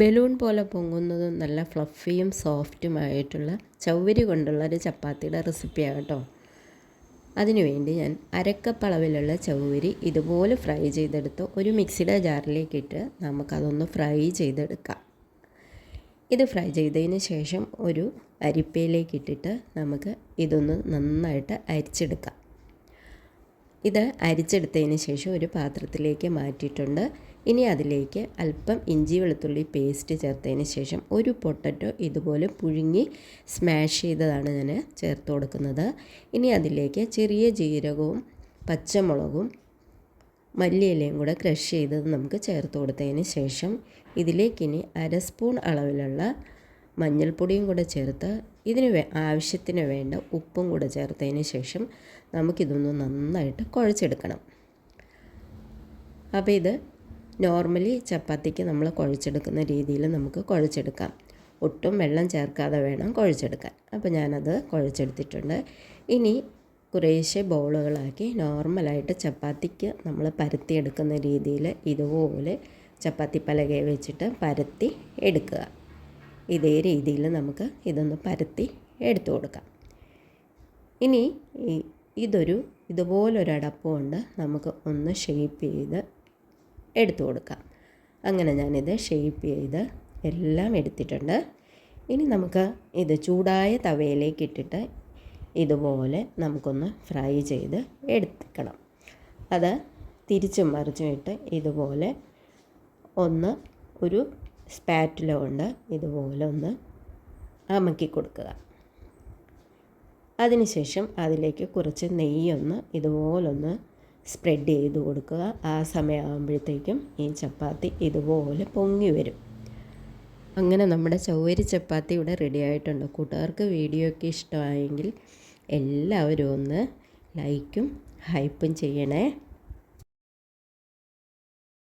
Balloon പോലെ പൊങ്ങുന്നതും നല്ല ഫ്ലഫിയും സോഫ്റ്റുമായിട്ടുള്ള ചൗവരി കൊണ്ടുള്ള ഒരു ചപ്പാത്തിയുടെ റെസിപ്പിയാണ് കേട്ടോ. അതിനുവേണ്ടി ഞാൻ അരക്കപ്പളവിലുള്ള ചൗവരി ഇതുപോലെ ഫ്രൈ ചെയ്തെടുത്ത് ഒരു മിക്സിയുടെ ജാറിലേക്ക് ഇട്ട് നമുക്കതൊന്ന് ഫ്രൈ ചെയ്തെടുക്കാം. ഇത് ഫ്രൈ ചെയ്തതിന് ശേഷം ഒരു അരിപ്പയിലേക്ക് ഇട്ടിട്ട് നമുക്ക് ഇതൊന്ന് നന്നായിട്ട് അരിച്ചെടുക്കാം. ഇത് അരിച്ചെടുത്തതിന് ശേഷം ഒരു പാത്രത്തിലേക്ക് മാറ്റിയിട്ടുണ്ട്. ഇനി അതിലേക്ക് അല്പം ഇഞ്ചി വെളുത്തുള്ളി പേസ്റ്റ് ചേർത്തതിന് ശേഷം ഒരു പൊട്ടറ്റോ ഇതുപോലെ പുഴുങ്ങി സ്മാഷ് ചെയ്തതാണ് ഞാൻ ചേർത്ത് കൊടുക്കുന്നത്. ഇനി അതിലേക്ക് ചെറിയ ജീരകവും പച്ചമുളകും മല്ലിയിലയും കൂടെ ക്രഷ് ചെയ്തത് നമുക്ക് ചേർത്ത് കൊടുത്തതിന് ശേഷം ഇതിലേക്കിനി അര സ്പൂൺ അളവിലുള്ള മഞ്ഞൾപ്പൊടിയും കൂടെ ചേർത്ത് ഇതിന് ആവശ്യത്തിന് വേണ്ട ഉപ്പും കൂടെ ചേർത്തതിന് ശേഷം നമുക്കിതൊന്ന് നന്നായിട്ട് കുഴച്ചെടുക്കണം. അപ്പോൾ ഇത് നോർമലി ചപ്പാത്തിക്ക് നമ്മൾ കുഴച്ചെടുക്കുന്ന രീതിയിൽ നമുക്ക് കുഴച്ചെടുക്കാം. ഒട്ടും വെള്ളം ചേർക്കാതെ വേണം കുഴച്ചെടുക്കാൻ. അപ്പോൾ ഞാനത് കുഴച്ചെടുത്തിട്ടുണ്ട്. ഇനി കുറേശ്ശെ ബോളുകളാക്കി നോർമലായിട്ട് ചപ്പാത്തിക്ക് നമ്മൾ പരത്തിയെടുക്കുന്ന രീതിയിൽ ഇതുപോലെ ചപ്പാത്തി പലകയെ വെച്ചിട്ട് പരത്തി എടുക്കുക. ഇതേ രീതിയിൽ നമുക്ക് ഇതൊന്ന് പരത്തി എടുത്തു കൊടുക്കാം. ഇനി ഇതൊരു ഇതുപോലൊരു അടപ്പുകൊണ്ട് നമുക്ക് ഒന്ന് ഷേപ്പ് ചെയ്ത് എടുത്തു കൊടുക്കാം. അങ്ങനെ ഞാനിത് ഷേപ്പ് ചെയ്ത് എല്ലാം എടുത്തിട്ടുണ്ട്. ഇനി നമുക്ക് ഇത് ചൂടായ തവയിലേക്ക് ഇട്ടിട്ട് ഇതുപോലെ നമുക്കൊന്ന് ഫ്രൈ ചെയ്ത് എടുക്കണം. അത് തിരിച്ചും മറിച്ചും ഇട്ട് ഇതുപോലെ ഒന്ന് ഒരു സ്പാറ്റില കൊണ്ട് ഇതുപോലെ ഒന്ന് അമക്കി കൊടുക്കുക. അതിനുശേഷം അതിലേക്ക് കുറച്ച് നെയ്യൊന്ന് ഇതുപോലൊന്ന് സ്പ്രെഡ് ചെയ്ത് കൊടുക്കുക. ആ സമയമാകുമ്പോഴത്തേക്കും ഈ ചപ്പാത്തി ഇതുപോലെ പൊങ്ങി വരും. അങ്ങനെ നമ്മുടെ ചൗവരി ചപ്പാത്തി ഇവിടെ റെഡി ആയിട്ടുണ്ട്. കൂട്ടുകാർക്ക് വീഡിയോ ഒക്കെ ഇഷ്ടമായെങ്കിൽ എല്ലാവരും ഒന്ന് ലൈക്കും ഹൈപ്പും ചെയ്യണേ.